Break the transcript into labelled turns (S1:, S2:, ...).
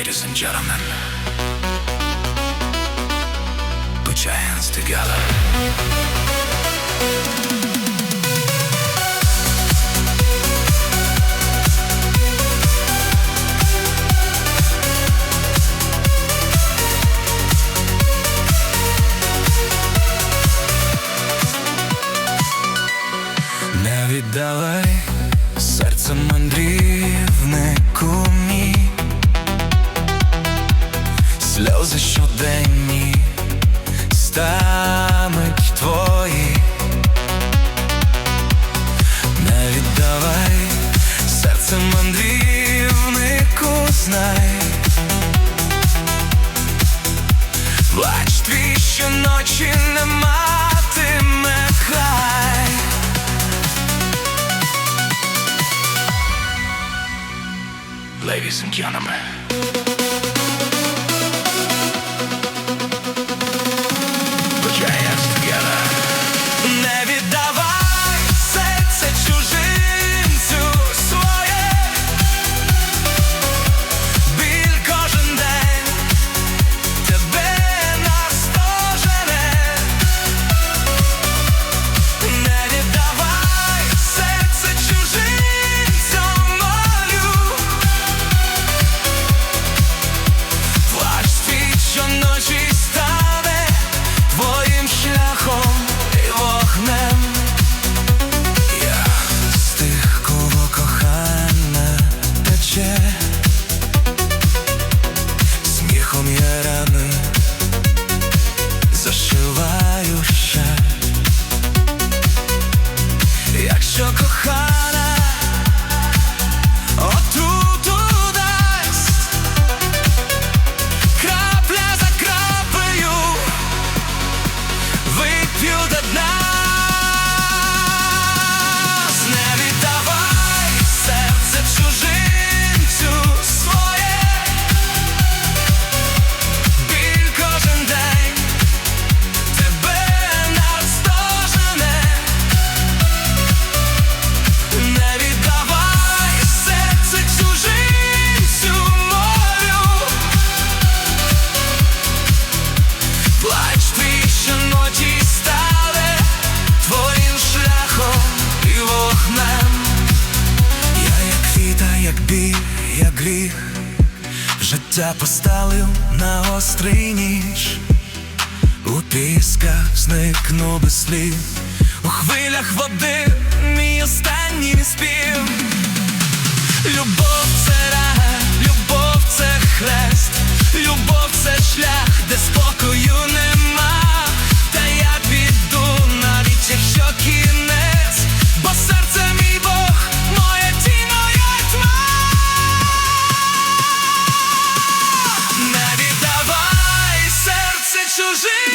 S1: Ladies and gentlemen, put your hands together. Не віддавай серце Сльози щоденні стамить твої. Не віддавай серце мандрівнику знай. Плач твій щоночі не матиме край. Ladies and gentlemen. Як гріх, життя поставив на острий ніж. У пісках зникну без слів, у хвилях води мій останній спів. Любов це рай, music.